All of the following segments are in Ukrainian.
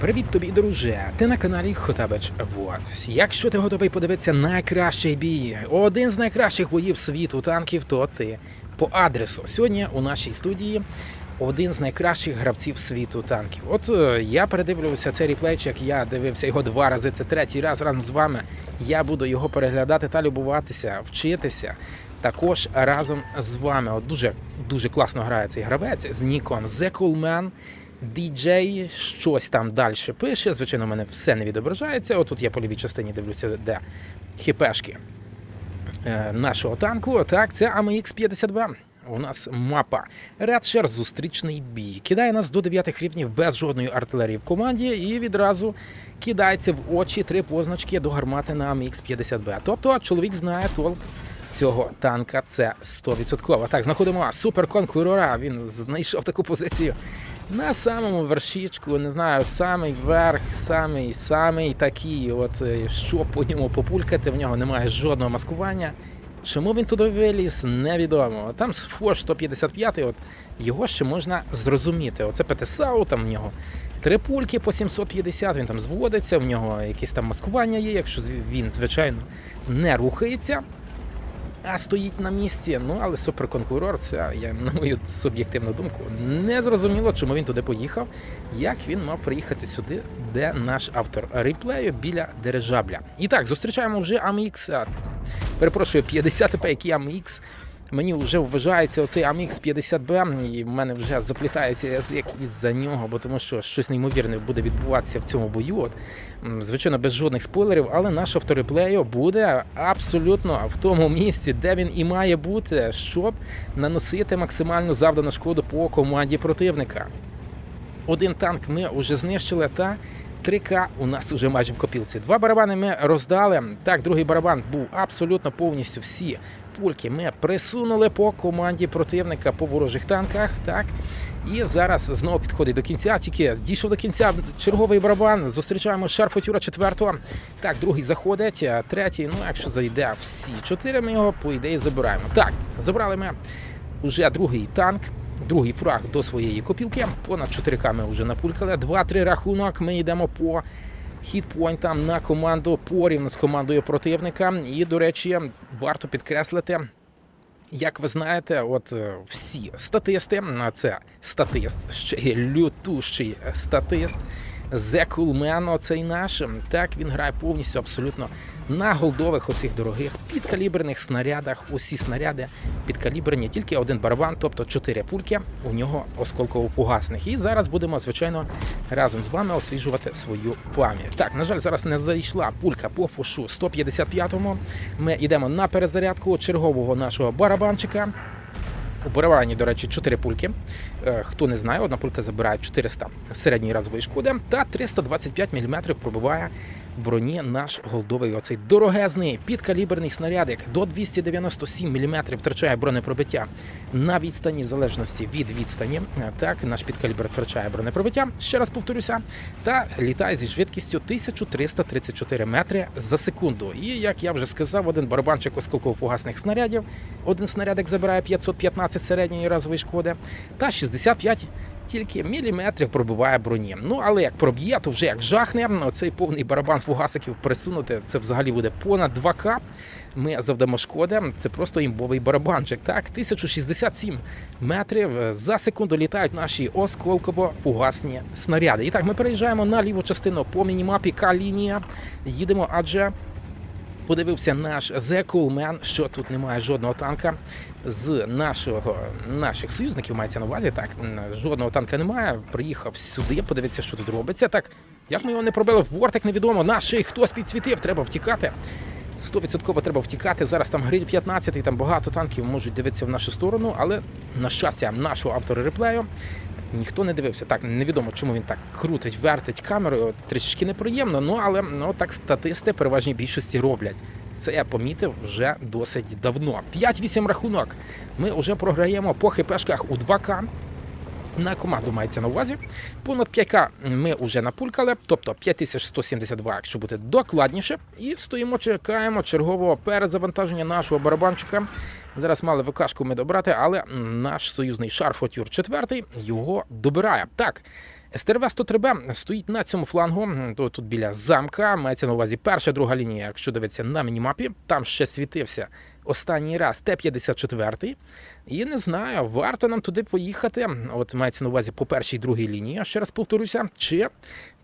Привіт тобі, друже! Ти на каналі Хотабич Вот. Якщо ти готовий подивитися найкращий бій, один з найкращих боїв світу танків, то ти по адресу. Сьогодні у нашій студії один з найкращих гравців світу танків. От е, я передивлюся цей реплейчик, я дивився його два рази. Це третій раз разом з вами. Я буду його переглядати та любуватися, вчитися. Також разом з вами. От дуже дуже класно грає цей гравець з ніком The Cool. DJ щось там далі пише. Звичайно, у мене все не відображається. Отут я по лівій частині дивлюся, де хіпешки е, нашого танку. Так, це AMX 52. У нас мапа. Редшер зустрічний бій. Кидає нас до 9 рівнів без жодної артилерії в команді і відразу кидається в очі три позначки до гармати на AMX 50B. Тобто чоловік знає толк цього танка. Це 100%. Так, знаходимо суперконкурора. Він знайшов таку позицію на самому вершічку, не знаю, самий верх, самий самий такий, от е, що по ньому популькати, в нього немає жодного маскування. Чому він туди виліз, невідомо. Там з Фош 155, от його ще можна зрозуміти. Оце ПТСАУ, там в нього три пульки по 750, він там зводиться, в нього якесь там маскування є, якщо він, звичайно, не рухається. Стоїть на місці. Ну але суперконкурор, це я на мою суб'єктивну думку, не зрозуміло, чому він туди поїхав. Як він мав приїхати сюди, де наш автор реплею біля дирижабля. І так, зустрічаємо вже AMX, перепрошую, 50 який AMX. Мені вже вважається оцей AMX 50B, і в мене вже заплітається язик із-за нього, бо тому що щось неймовірне буде відбуватися в цьому бою. От, звичайно, без жодних спойлерів, але наш автореплею буде абсолютно в тому місці, де він і має бути, щоб наносити максимальну завдану шкоду по команді противника. Один танк ми вже знищили, та 3К у нас вже майже в копілці. Два барабани ми роздали. Так, другий барабан був абсолютно повністю всі пульки. Ми присунули по команді противника по ворожих танках. Так. І зараз знову підходить до кінця. Тільки дійшов до кінця черговий барабан. Зустрічаємо шарфотюра четвертого. Так, другий заходить, третій, ну якщо зайде всі чотири, ми його по ідеї забираємо. Так, забрали ми вже другий танк. Другий фраг до своєї копілки. Понад 4К ми вже напулькали. 2-3 рахунок. Ми йдемо по хітпойнтам на команду порівну з командою противника. І, до речі, варто підкреслити. Як ви знаєте, от е, всі статисти, а це статист, ще є лютущий статист, The Cool Man, оцей наш, так він грає повністю абсолютно на голдових оцих дорогих підкаліберних снарядах. Усі снаряди підкаліберні, тільки один барабан, тобто чотири пульки у нього осколково-фугасних. І зараз будемо, звичайно, разом з вами освіжувати свою пам'ять. Так, на жаль, зараз не зайшла пулька по фушу 155-му. Ми йдемо на перезарядку чергового нашого барабанчика. У барабані, до речі, 4 пульки. Е, Хто не знає, одна пулька забирає 400 середній разової шкоди та 325 мм пробиває броні наш голдовий оцей дорогезний підкаліберний снарядик до 297 мм втрачає бронепробиття на відстані залежності від відстані. Так, наш підкалібр втрачає бронепробиття. Ще раз повторюся, та літає зі швидкістю 1334 метри за секунду. І як я вже сказав, один барабанчик осколково-фугасних снарядів, один снарядик забирає 515 середньої разової шкоди та 65 тільки міліметрів пробиває броні. Ну але як проб'є, то вже як жахне. Оцей повний барабан фугасиків присунути, це взагалі буде понад 2К. Ми завдамо шкоди. Це просто імбовий барабанчик. Так, 1067 метрів за секунду літають наші осколково-фугасні снаряди. І так, ми переїжджаємо на ліву частину по мінімапі К-лінія. Їдемо, адже подивився наш The Cool Man, що тут немає жодного танка з нашого наших союзників. Мається на увазі. Так жодного танка немає. Приїхав сюди, подивитися, що тут робиться. Так як ми його не пробили в бортик, невідомо. Наш ще й хтось підсвітив, треба втікати. 100% треба втікати. Зараз там гриль 15, там багато танків можуть дивитися в нашу сторону, але на щастя, нашого автора реплею ніхто не дивився. Так, невідомо, чому він так крутить, вертить камерою. Трішки неприємно, ну але ну так статисти переважній більшості роблять. Це я помітив вже досить давно. 5-8 рахунок. Ми вже програємо по хпшках у 2К. На команду мається на увазі. Понад 5К ми вже напулькали, тобто 5172, якщо бути докладніше. І стоїмо, чекаємо чергового перезавантаження нашого барабанчика. Зараз мали ВКшку ми добрати, але наш союзний шарфотюр четвертий його добирає. Так, СТРВ 103Б стоїть на цьому флангу, то тут біля замка. Мається на увазі перша, друга лінія, якщо дивитися на мінімапі. Там ще світився останній раз Т-54. І не знаю, варто нам туди поїхати. От мається на увазі по першій другій лінії, я ще раз повторюся, чи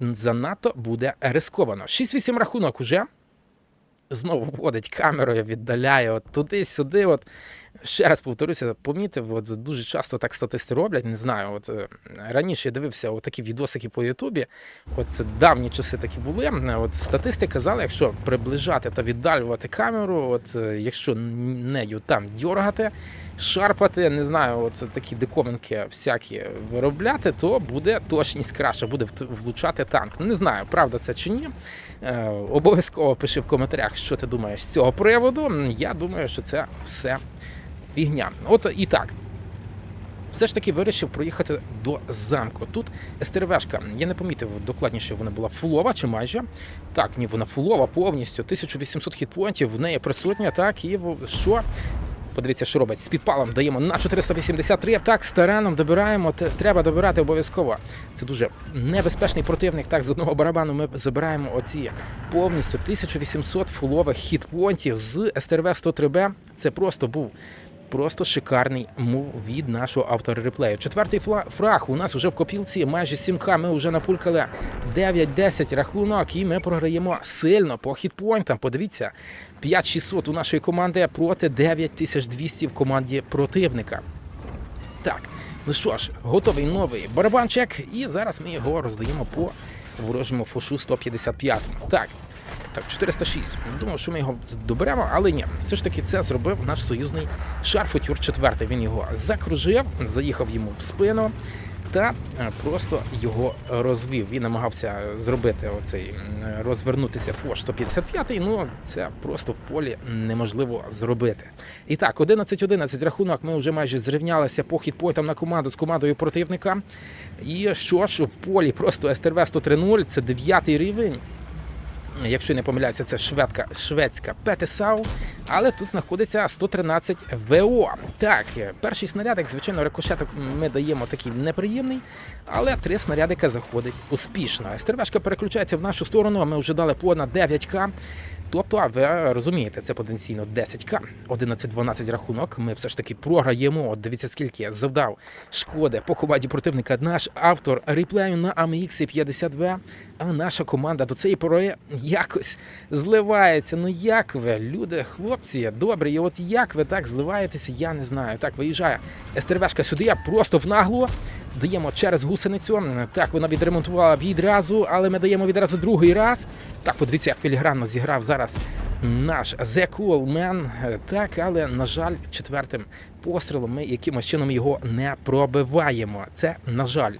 занадто буде рисковано. 6-8 рахунок уже. Знову вводить камерою, віддаляє от туди-сюди. От ще раз повторюся, помітив, от дуже часто так статисти роблять. Не знаю, от е, раніше я дивився от такі відосики по Ютубі. От давні часи такі були. От статисти казали, якщо приближати та віддалювати камеру, от е, якщо нею там дьоргати, шарпати, не знаю, от такі диковинки всякі виробляти, то буде точність краще, буде влучати танк. Не знаю, правда це чи ні. Е, Обов'язково пиши в коментарях, що ти думаєш з цього приводу. Я думаю, що це все фігня. От і так. Все ж таки вирішив проїхати до замку. Тут СТРВшка, я не помітив докладніше, вона була фулова чи майже. Так, ні, вона фулова повністю. 1800 хітпоінтів, в неї присутня, так, і що? Подивіться, що робить. З підпалом даємо на 483. Так, з тараном добираємо. Треба добирати обов'язково. Це дуже небезпечний противник. Так, з одного барабану ми забираємо оці повністю 1800 фулових хітпонтів з СТРВ 103Б. Це просто був. Просто шикарний мув від нашого автора реплею. Четвертий фраг у нас вже в копілці, майже 7К. Ми вже напулькали 9-10 рахунок, і ми програємо сильно по хітпойнтам. Подивіться, 5600 у нашої команди проти 9200 в команді противника. Так, ну що ж, готовий новий барабанчик, і зараз ми його роздаємо по ворожому фошу 155. Так. Так, 406. Думав, що ми його доберемо, але ні. Все ж таки це зробив наш союзний шарфутюр 4. Він його закружив, заїхав йому в спину та е, просто його розвів. Він намагався зробити оцей розвернутися фош 155, ну це просто в полі неможливо зробити. І так, 11-11 рахунок. Ми вже майже зрівнялися по хітпойтам на команду з командою противника. І що ж, в полі просто СТРВ 103.0, це 9 рівень. Якщо не помиляюся, це шведка, шведська ПТСАУ, але тут знаходиться 113 ВО. Так, перший снарядик, звичайно, рикошеток ми даємо такий неприємний, але три снарядика заходить успішно. Стервешка переключається в нашу сторону, а ми вже дали понад 9К. Тобто, ви розумієте, це потенційно 10К, 11-12 рахунок. Ми все ж таки програємо. От дивіться, скільки завдав шкоди по команді противника наш автор реплею на AMX 50В. А наша команда до цієї пори якось зливається. Ну як ви, люди, хлопці, добрі, і от як ви так зливаєтеся, я не знаю. Так, виїжджає СТРВшка сюди, я просто в нагло. Даємо через гусеницю. Так, вона відремонтувала відразу, але ми даємо відразу другий раз. Так, подивіться, як філігранно зіграв зараз наш The Cool Man. Так, але, на жаль, четвертим пострілом ми якимось чином його не пробиваємо. Це на жаль.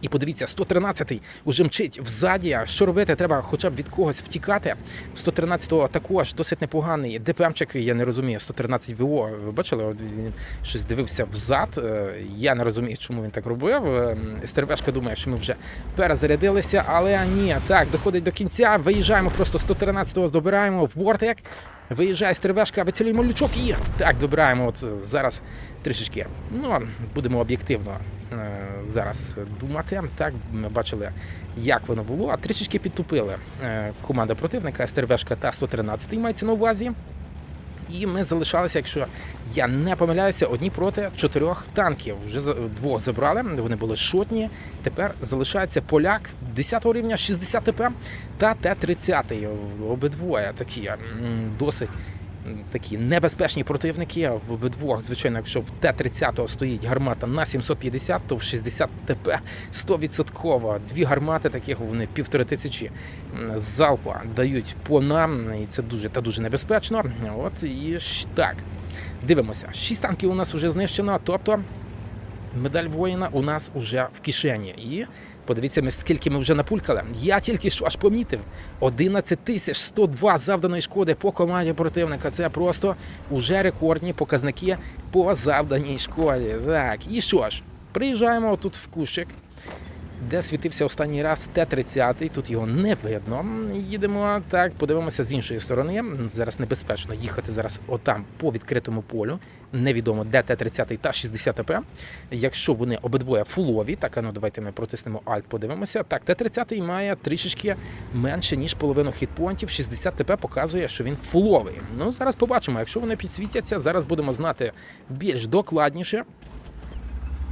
І подивіться, 113-й уже мчить взаді. Що робити? Треба хоча б від когось втікати. 113-го також досить непоганий. ДПМчик, я не розумію, 113 ВО. Ви бачили? Він щось дивився взад. Е, Я не розумію, чому він так робив. Е, СТРВшка думає, що ми вже перезарядилися, але ні. Так, доходить до кінця. Виїжджаємо просто 113-го, добираємо в бортик. Виїжджає стервешка, вицілюємо лючок і так добираємо. От зараз трішечки. Ну, будемо об'єктивно е, зараз думати. Так, ми бачили, як воно було. А трішечки підтупили е, команда противника СТРВшка та 113 мається на увазі. І ми залишалися, якщо я не помиляюся, одні проти чотирьох танків. Вже двох забрали, вони були шотні. Тепер залишається поляк 10 рівня 60 ТП та Т-30. Обидвоє такі досить такі небезпечні противники. В обидвох, звичайно, якщо в Т-30 стоїть гармата на 750, то в 60 ТП 100%. Дві гармати таких вони півтори тисячі залпа дають по нам, і це дуже та дуже небезпечно. От і ж так. Дивимося. Шість танків у нас вже знищено, тобто медаль воїна у нас уже в кишені. І подивіться, ми скільки ми вже напулькали. Я тільки що аж помітив. 11 тисяч 102 завданої шкоди по команді противника. Це просто уже рекордні показники по завданій шкоді. Так, і що ж, приїжджаємо тут в кущик. Де світився останній раз Т-30, тут його не видно. Їдемо так, подивимося з іншої сторони. Зараз небезпечно їхати зараз отам по відкритому полю. Невідомо, де Т-30 та 60 ТП. Якщо вони обидвоє фулові, так а ну давайте ми протиснемо Alt, подивимося. Так, Т-30 має трішечки менше, ніж половину хітпоінтів. 60 ТП показує, що він фуловий. Ну, зараз побачимо. Якщо вони підсвітяться, зараз будемо знати більш докладніше.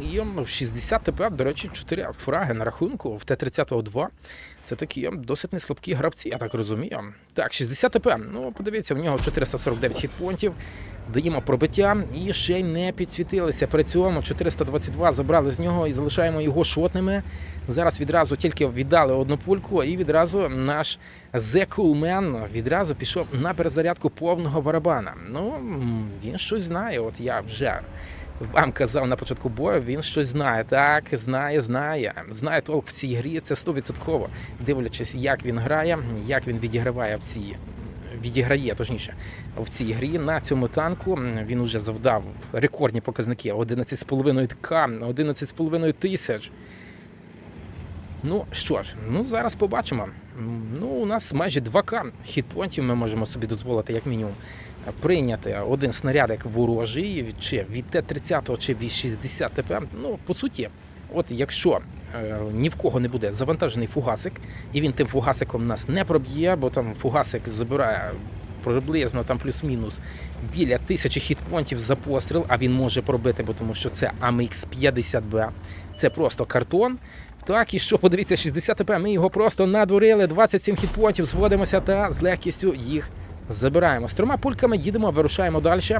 І ну, 60 ТП, до речі, 4 фраги на рахунку в Т-30 2. Це такі досить неслабкі гравці, я так розумію. Так, 60 ТП. Ну, подивіться, в нього 449 хітпонтів. Даємо пробиття і ще й не підсвітилися. При цьому 422 забрали з нього і залишаємо його шотними. Зараз відразу тільки віддали одну пульку, і відразу наш The Cool Man відразу пішов на перезарядку повного барабана. Ну, він щось знає. От я вже вам казав на початку бою, він щось знає. Так, знає, знає. Знає толк в цій грі, це 100%. Дивлячись, як він грає, як він відіграває в цій. Відіграє точніше в цій грі на цьому танку. Він уже завдав рекордні показники 11,5 к, 11,5 тисяч. Ну що ж, ну зараз побачимо. Ну, у нас майже 2К хітпонтів ми можемо собі дозволити, як мінімум, прийняти один снарядик ворожий, чи від Т-30, чи від 60 ТП. Ну, по суті, от якщо е, ні в кого не буде завантажений фугасик, і він тим фугасиком нас не проб'є, бо там фугасик забирає приблизно там плюс-мінус біля тисячі хітпонтів за постріл, а він може пробити, бо тому що це AMX 50B. Це просто картон. Так, і що, подивіться, 60 ТП, ми його просто надурили, 27 хітпонтів, зводимося та з легкістю їх забираємо. З трьома пульками їдемо, вирушаємо далі.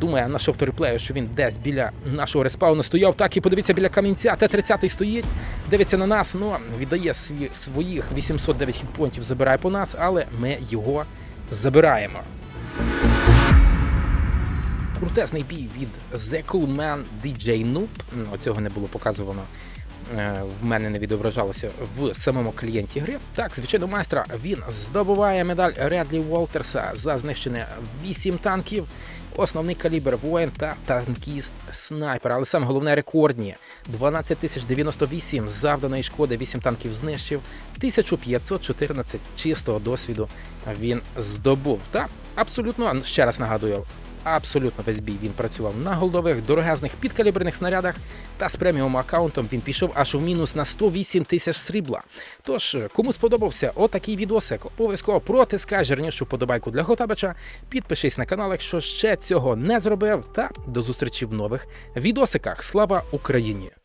Думає наш автореплею, що він десь біля нашого респауну стояв. Так і подивіться біля камінця. Т-30 стоїть, дивиться на нас. Ну, віддає своїх 809 хітпонтів, забирає по нас, але ми його забираємо. Крутезний бій від The Cool Man DJ Noob. Оцього не було показувано. Е, В мене не відображалося в самому клієнті гри. Так, звичайно, майстра він здобуває медаль Редлі Уолтерса за знищене 8 танків, основний калібр воїн та танкіст снайпер. Але саме головне рекордні 12098 завданої шкоди, 8 танків знищив, 1514 чистого досвіду він здобув. Та абсолютно ще раз нагадую, абсолютно весь бій він працював на голдових, дорогезних підкаліберних снарядах, та з преміум аккаунтом він пішов аж у мінус на 108 тисяч срібла. Тож, кому сподобався отакий відосик, обов'язково протискай жирнішу подобайку для Готабича, підпишись на канал, якщо ще цього не зробив, та до зустрічі в нових відосиках. Слава Україні!